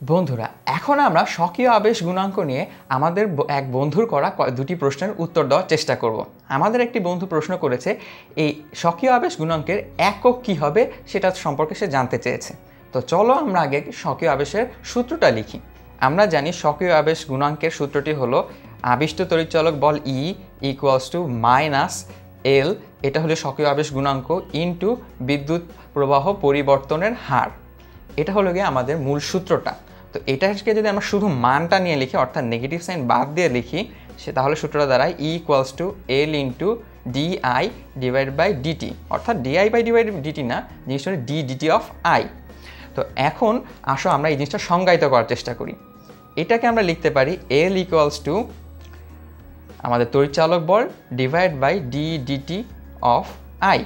বন্ধুরা, এখন আমরা স্বকীয় আবেশ গুণাঙ্ক নিয়ে আমাদের এক বন্ধুর করা দুটি প্রশ্নের উত্তর দেওয়ার চেষ্টা করব। আমাদের একটি বন্ধু প্রশ্ন করেছে, এই স্বকীয় আবেশ গুণাঙ্কের একক কি হবে সেটা সম্পর্কে সে জানতে চেয়েছে। তো চলো আমরা আগে স্বকীয় আবেশের সূত্রটা লিখি। আমরা জানি স্বকীয় আবেশ গুণাঙ্কের সূত্রটি হলো আবিষ্ট তড়িৎচলক বল E equals to minus L এটা হলো স্বকীয় আবেশ গুণাঙ্ক ইনটু বিদ্যুৎ প্রবাহ পরিবর্তনের হার। এটা হলো গিয়ে আমাদের মূল সূত্রটা। তো এটাকে যদি আমরা শুধু মানটা নিয়ে লিখি, অর্থাৎ নেগেটিভ সাইন বাদ দিয়ে লিখি, সে তাহলে সূত্রটা দাঁড়ায় E equals to L into DI divide by DT অর্থাৎ ডিআই বাই ডিভাইড ডিটি না, জিনিসটা ডি ডিটি অফ আই তো এখন আসো আমরা এই জিনিসটা সংজ্ঞায়িত করার চেষ্টা করি। এটাকে আমরা লিখতে পারি এল ইকুয়ালস টু আমাদের তড়িৎচালক বল divide by D DT of I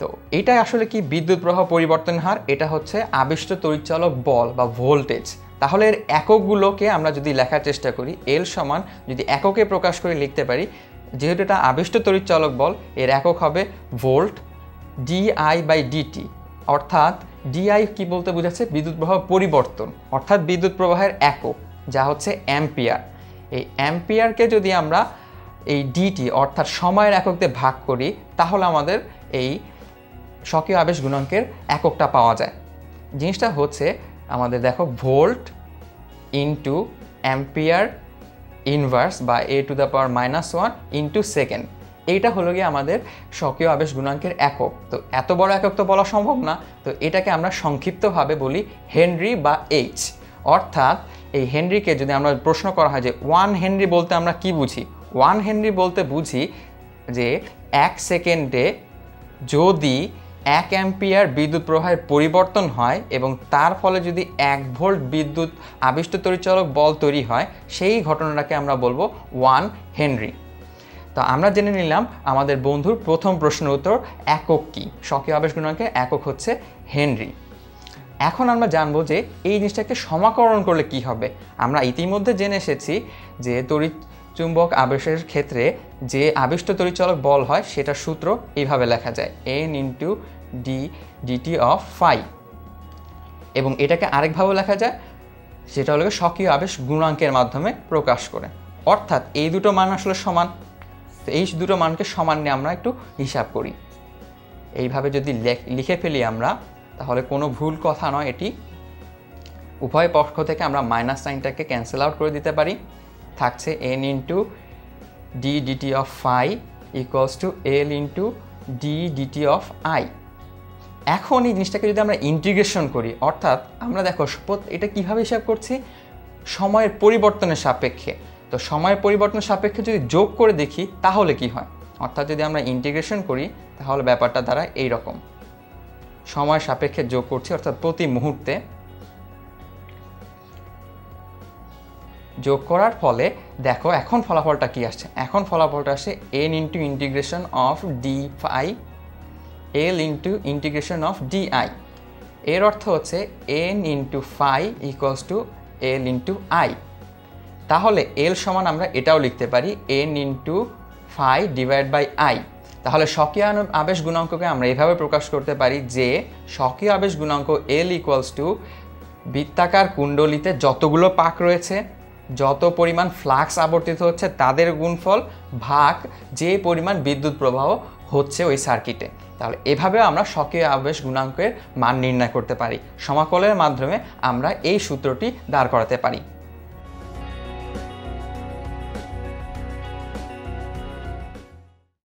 তো এটা আসলে কি বিদ্যুৎ প্রবাহ পরিবর্তন হার? এটা হচ্ছে আবিষ্ট তড়িৎচালক বল বা ভোল্টেজ। তাহলে এর এককগুলোকে আমরা যদি লেখার চেষ্টা করি এল সমান যদি এককে প্রকাশ করে লিখতে পারি, যেহেতু এটা আবিষ্ট তড়িৎচালক বল, এর একক হবে ভোল্ট ডিআই বাই ডিটি অর্থাৎ ডিআই কি বলতে বোঝাচ্ছে? বিদ্যুৎ প্রবাহ পরিবর্তন। অর্থাৎ বিদ্যুৎ প্রবাহের একক, যা হচ্ছে অ্যাম্পিয়ার। এই অ্যাম্পিয়ারকে যদি আমরা এই ডিটি অর্থাৎ সময়ের একক দিয়ে ভাগ করি, তাহলে আমাদের এই স্বকীয় আবেশ গুণাঙ্কের এককটা পাওয়া যায়। জিনিসটা হচ্ছে, আমাদের দেখো ভোল্ট ইন্টু অ্যাম্পিয়ার ইনভার্স বা A to the power minus one into second. এইটা হলো গিয়ে আমাদের স্বকীয় আবেশ গুণাঙ্কের একক। তো এত বড় একক তো বলা সম্ভব না। তো এটাকে আমরা সংক্ষিপ্তভাবে বলি হেনরি বা এইচ। অর্থাৎ এই হেনরিকে যদি আমরা প্রশ্ন করা হয় যে ওয়ান হেনরি বলতে আমরা কি বুঝি? ওয়ান হেনরি বলতে বুঝি যে এক সেকেন্ডে যদি এক অ্যাম্পিয়ার বিদ্যুৎ প্রবাহের পরিবর্তন হয় এবং তার ফলে যদি এক ভোল্ট বিদ্যুৎ আবিষ্ট তরিচালক বল তৈরি হয়, সেই ঘটনাটাকে আমরা বলব ওয়ান হেনরি। তো আমরা জেনে নিলাম আমাদের বন্ধুর প্রথম প্রশ্নের উত্তর একক কী? স্বকীয় আবেশ গুণাঙ্কের একক হচ্ছে হেনরি। এখন আমরা জানব যে এই জিনিসটাকে সমাকরণ করলে কি হবে। আমরা ইতিমধ্যে জেনে এসেছি যে তড়িৎ চুম্বক আবেশের ক্ষেত্রে যে আবিষ্ট তড়িৎচলক বল হয়, সেটার সূত্র এইভাবে লেখা যায়। N into D DT of phi এবং এটাকে আরেকভাবে লেখা যায়, সেটা হলো স্বকীয় আবেশ গুণাঙ্কের মাধ্যমে প্রকাশ করে। অর্থাৎ এই দুটো মান আসলে সমান। তো এই দুটো মানকে সমান নিয়ে আমরা একটু হিসাব করি। এইভাবে যদি লিখে ফেলি আমরা, তাহলে কোনো ভুল কথা নয়, এটি উভয় পক্ষ থেকে আমরা মাইনাস সাইনটাকে ক্যান্সেল আউট করে দিতে পারি। থাকছে N into D DT of phi equals to L into D DT of I এখন এই জিনিসটাকে যদি আমরা ইন্টিগ্রেশন করি, অর্থাৎ আমরা দেখো এটা কীভাবে হিসাব করছি? সময়ের পরিবর্তনের সাপেক্ষে। তো সময়ের পরিবর্তনের সাপেক্ষে যদি যোগ করে দেখি, তাহলে কি হয়? অর্থাৎ যদি আমরা ইন্টিগ্রেশন করি, তাহলে ব্যাপারটা দ্বারা এই রকম সময় সাপেক্ষে যোগ করছি, অর্থাৎ প্রতি মুহূর্তে যোগ করার ফলে, দেখো এখন ফলাফলটা কি আসছে? এখন ফলাফলটা আসছে N into integration of D phi L into integration of D I এর অর্থ হচ্ছে N into phi equals to L into I তাহলে এল সমান আমরা এটাও লিখতে পারি N into phi divide by I তাহলে স্বকীয় আবেশ গুণাঙ্ককে আমরা এভাবে প্রকাশ করতে পারি যে, স্বকীয় আবেশ গুণাঙ্ক এল ইকুয়ালস টু বৃত্তাকার কুণ্ডলিতে যতগুলো পাক রয়েছে যত পরিমাণ ফ্লাক্স আবর্তিত হচ্ছে, তাদের গুণফল ভাগ যে পরিমাণ বিদ্যুৎ প্রবাহ হচ্ছে ওই সার্কিটে। তাহলে এভাবেও আমরা স্বকীয় আবেশ গুণাঙ্কের মান নির্ণয় করতে পারি। সমাকলের মাধ্যমে আমরা এই সূত্রটি দাঁড় করাতে পারি।